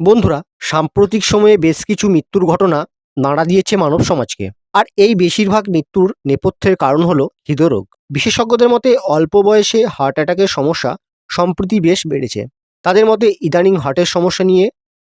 বন্ধুরা, সাম্প্রতিক সময়ে বেশ কিছু মৃত্যুর ঘটনা নাড়া দিয়েছে মানব সমাজকে। আর এই বেশিরভাগ মৃত্যুর নেপথ্যের কারণ হলো হৃদরোগ। বিশেষজ্ঞদের মতে, অল্প বয়সে হার্ট অ্যাটাকের সমস্যা সম্প্রতি বেশ বেড়েছে। তাদের মতে, ইদানিং হার্টের সমস্যা নিয়ে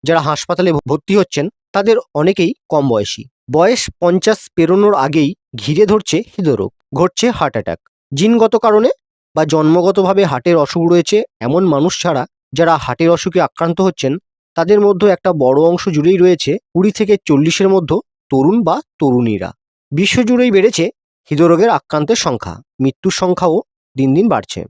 যারা হাসপাতালে ভর্তি হচ্ছেন, তাদের অনেকেই কম বয়সী। বয়স পঞ্চাশ পেরোনোর আগেই ঘিরে ধরছে হৃদরোগ, ঘটছে হার্ট অ্যাটাক। জিনগত কারণে বা জন্মগতভাবে হার্টের অসুখ রয়েছে, এমন মানুষ ছাড়া যারা হার্টের অসুখে আক্রান্ত হচ্ছেন তাদের মধ্যে একটা বড় অংশ জুড়েই রয়েছে কুড়ি থেকে চল্লিশের মধ্যে তরুণ বা তরুণীরা। বিশ্বজুড়েই বেড়েছে হৃদরোগের আক্রান্তের সংখ্যা, মৃত্যুর সংখ্যাও দিন দিন বাড়ছে।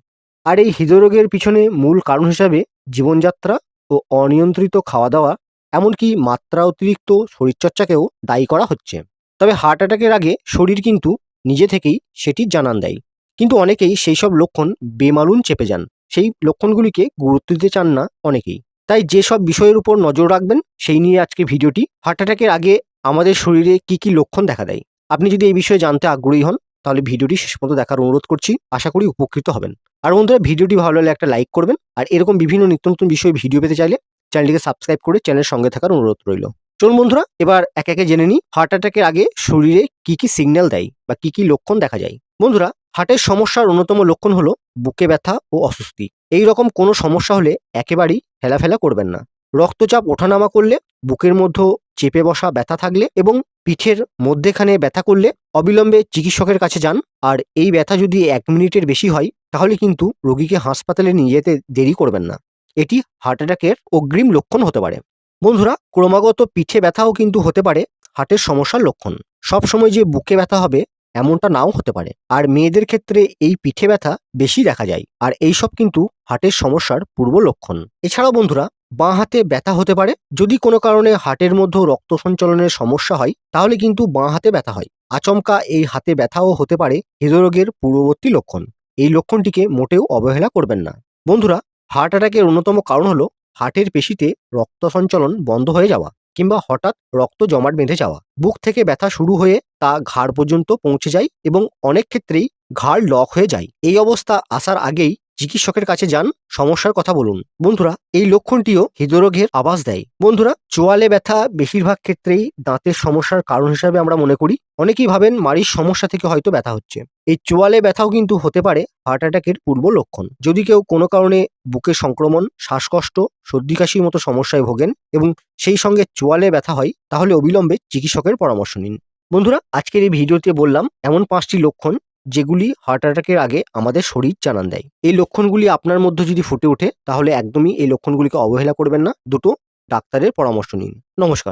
আর এই হৃদরোগের পিছনে মূল কারণ হিসাবে জীবনযাত্রা ও অনিয়ন্ত্রিত খাওয়া দাওয়া এমনকি মাত্রা অতিরিক্ত শরীরচর্চাকেও দায়ী করা হচ্ছে। তবে হার্ট অ্যাটাকের আগে শরীর কিন্তু নিজে থেকেই সেটি জানান দেয়। কিন্তু অনেকেই সেই সব লক্ষণ বেমালুন চেপে যান। সেই লক্ষণগুলিকে গুরুত্ব দিতে চান না অনেকেই। তাই যেসব বিষয়ের উপর নজর রাখবেন, সেই নিয়ে আজকে ভিডিওটি। হার্ট অ্যাটাকের আগে আমাদের শরীরে কি কি লক্ষণ দেখা দেয়? আপনি যদি এই বিষয়ে জানতে আগ্রহী হন, তাহলে ভিডিওটি শেষ পর্যন্ত দেখার অনুরোধ করছি। আশা করি উপকৃত হবেন। আর বন্ধুরা, ভিডিওটি ভালো লাগলে একটা লাইক করবেন। আর এরকম বিভিন্ন নিত্য নতুন বিষয়ে ভিডিও পেতে চাইলে চ্যানেলটিকে সাবস্ক্রাইব করে চ্যানেলের সঙ্গে থাকার অনুরোধ রইল। চলুন বন্ধুরা, এবার এক একে জেনে নিই হার্ট অ্যাটাকের আগে শরীরে কি কি সিগন্যাল দেয় বা কি কি লক্ষণ দেখা যায়? বন্ধুরা হার্টের সমস্যার অন্যতম লক্ষণ হলো বুকে ব্যথা ও অস্বস্তি। এই রকম কোনো সমস্যা হলে একেবারেই হেলাফেলা করবেন না। রক্তচাপ ওঠানামা করলে, বুকের মধ্যে চেপে বসা ব্যথা থাকলে এবং পিঠের মধ্যেখানে ব্যথা করলে অবিলম্বে চিকিৎসকের কাছে যান। আর এই ব্যথা যদি এক মিনিটের বেশি হয়, তাহলে কিন্তু রোগীকে হাসপাতালে নিয়ে যেতে দেরি করবেন না। এটি হার্ট অ্যাটাকের অগ্রিম লক্ষণ হতে পারে। বন্ধুরা, ক্রমাগত পিঠে ব্যথাও কিন্তু হতে পারে হার্টের সমস্যার লক্ষণ। সব সময় যে বুকে ব্যথা হবে এমনটা নাও হতে পারে। আর মেয়েদের ক্ষেত্রে এই পিঠে ব্যথা বেশি দেখা যায়। আর এই সব কিন্তু হার্টের সমস্যার পূর্ব লক্ষণ। এছাড়াও বন্ধুরা, বাঁ হাতে ব্যথা হতে পারে। যদি কোনো কারণে হার্টের মধ্যে রক্ত সঞ্চালনের সমস্যা হয়, তাহলে কিন্তু বাঁ হাতে ব্যথা হয়। আচমকা এই হাতে ব্যথাও হতে পারে হৃদরোগের পূর্ববর্তী লক্ষণ। এই লক্ষণটিকে মোটেও অবহেলা করবেন না। বন্ধুরা, হার্ট অ্যাটাকের অন্যতম কারণ হলো হার্টের পেশিতে রক্ত সঞ্চালন বন্ধ হয়ে যাওয়া। কিংবা হঠাৎ রক্ত জমাট বেঁধে যাওয়া। বুক থেকে ব্যথা শুরু হয়ে তা ঘাড় পর্যন্ত পৌঁছে যায় এবং অনেক ক্ষেত্রেই ঘাড় লক হয়ে যায়। এই অবস্থা আসার আগেই চিকিৎসকের কাছে যান, সমস্যার কথা বলুন। বন্ধুরা, এই লক্ষণটিও হৃদরোগের আভাস দেয়। বন্ধুরা, চোয়ালে ব্যথা বেশিরভাগ ক্ষেত্রেই দাঁতের সমস্যার কারণ হিসাবে আমরা মনে করি। অনেকেই ভাবেন মাড়ির সমস্যা থেকে হয়তো ব্যথা হচ্ছে। এই চোয়ালে ব্যথাও কিন্তু হতে পারে হার্ট অ্যাটাকের পূর্ব লক্ষণ। যদি কেউ কোনো কারণে বুকে সংক্রমণ, শ্বাসকষ্ট, সর্দি কাশির মতো সমস্যায় ভোগেন এবং সেই সঙ্গে চোয়ালে ব্যথা হয়, তাহলে অবিলম্বে চিকিৎসকের পরামর্শ নিন। বন্ধুরা, আজকের এই ভিডিওতে বললাম, এমন পাঁচটি লক্ষণ যেগুলি হার্ট অ্যাটাকের আগে আমাদের শরীর জানান দেয়। এই লক্ষণগুলি আপনার মধ্যে যদি ফুটে ওঠে, তাহলে একদমই এই লক্ষণগুলিকে অবহেলা করবেন না। দুটো ডাক্তারের পরামর্শ নিন। নমস্কার।